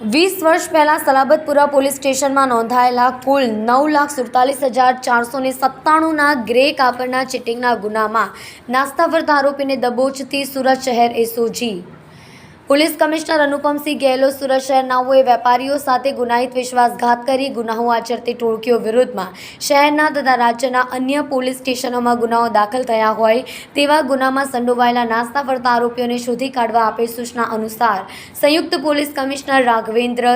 વીસ વર્ષ પહેલાં સલાબતપુરા પોલીસ સ્ટેશનમાં નોંધાયેલા કુલ નવ લાખ સુડતાલીસ હજાર ચારસો ને સત્તાણુંના ગ્રે કાપડના ચીટિંગના ગુનામાં નાસ્તા ફરતા આરોપીને દબોચતી સુરત શહેર SOG. Police commissioner Anupamsinh Gehlot Surat શહેરનાઓએ વેપારીઓ સાથે ગુનાહિત વિશ્વાસઘાત કરી ગુનાઓ આચરતી ટોળકીઓ વિરુદ્ધમાં શહેરના તથા રાજ્યના અન્ય પોલીસ સ્ટેશનોમાં ગુનાઓ દાખલ થયા હોય તેવા ગુનામાં સંડોવાયેલા નાસ્તા ફરતા આરોપીઓને શોધી કાઢવા આપેલ સૂચના અનુસાર સંયુક્ત police commissioner Raghavendra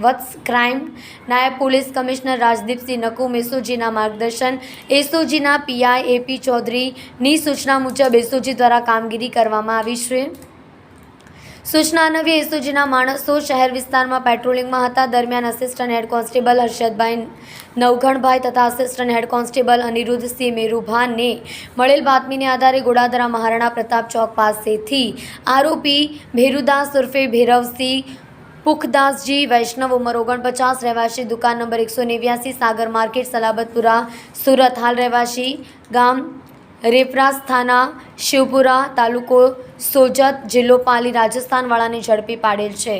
Vats crime, નાયબ પોલીસ કમિશનર રાજદીપસિંહ નકુમ, એસઓજીના માર્ગદર્શન, એસઓજીના પીઆઈ એપી ચૌધરીની સૂચના મુજબ એસઓજી દ્વારા કામગીરી કરવામાં આવી છે. સૂચના અન્વયે એસઓજીના માણસો શહેર વિસ્તારમાં પેટ્રોલિંગમાં હતા. દરમિયાન આસિસ્ટન્ટ હેડ કોન્સ્ટેબલ હર્ષદભાઈ નવઘણભાઈ તથા આસિસ્ટન્ટ હેડ કોન્સ્ટેબલ અનિરુદ્ધસિંહ મેરુભાને મળેલ બાતમીને આધારે ગોડાદરા મહારાણા પ્રતાપ ચોક પાસેથી આરોપી ભેરુદાસ ઉર્ફે ભૈરવસિંહ, પુખદાસજી, વૈષ્ણવ ઉંમર ઓગણપચાસ, રહેવાસી દુકાન નંબર એકસો નેવ્યાસી, સાગર માર્કેટ, સલાબતપુરા, સુરત, હાલ રહેવાસી ગામ રેપરાસ થાના શિવપુરા તાલુકો સોજત જિલ્લો પાલી રાજસ્થાનવાળાને ઝડપી પાડેલ છે.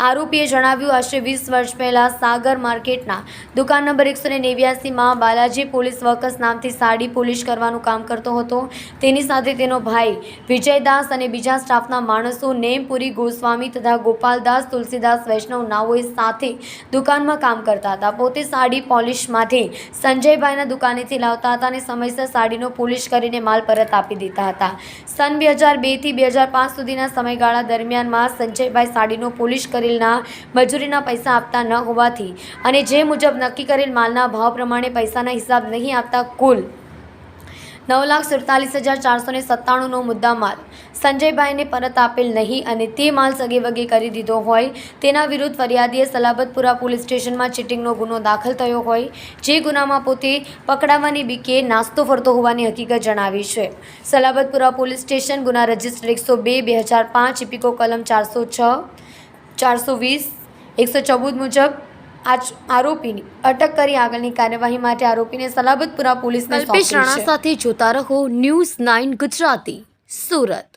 આરોપીએ જણાવ્યું, આશરે વીસ વર્ષ પહેલાં સાગર માર્કેટના દુકાન નંબર એકસો ને નેવ્યાસીમાં બાલાજી પોલીસ વર્કર્સ નામથી સાડી પોલિશ કરવાનું કામ કરતો હતો. તેની સાથે તેનો ભાઈ વિજયદાસ અને બીજા સ્ટાફના માણસો નેમપુરી ગોસ્વામી તથા ગોપાલદાસ, તુલસીદાસ, વૈષ્ણવ નાઓએ સાથે દુકાનમાં કામ કરતા હતા. પોતે સાડી પોલિશમાંથી સંજયભાઈના દુકાનેથી લાવતા હતા અને સમયસર સાડીનો પોલિશ કરીને માલ પરત આપી દેતા હતા. સન બે હજાર બેથી બે હજાર પાંચ સુધીના સમયગાળા દરમિયાનમાં સંજયભાઈ સાડીનો પોલિશ કરેલના મજૂરીના પૈસા આપતા ન હોવાથી અને જે મુજબ નક્કી કરેલ માલના ભાવ પ્રમાણે પૈસાના હિસાબ નહીં આપતા કુલ નવ લાખ સુડતાલીસ હજાર ચારસો ને સત્તાણુંનો મુદ્દા માલ સંજયભાઈને પરત આપેલ નહીં અને તે માલ સગે વગે કરી દીધો હોય. તેના વિરુદ્ધ ફરિયાદીએ સલાબતપુરા પોલીસ સ્ટેશનમાં ચીટિંગનો ગુનો દાખલ થયો હોય જે ગુનામાં પોતે પકડાવાની બીકે નાસ્તો ફરતો હોવાની હકીકત જણાવી છે. સલાબતપુરા પોલીસ સ્ટેશન ગુના રજિસ્ટર એકસો બે બે હજાર પાંચ ઇપિકો કલમ ચારસો છ ચારસો વીસ એકસો ચૌદ મુજબ આજ આરોપીની અટક કરી આગળની કાર્યવાહી માટે આરોપીને સલાબતપુરા પોલીસને કલ્પેશ રાણા સાથે જોતા રહો ન્યૂઝ નાઇન ગુજરાતી સુરત.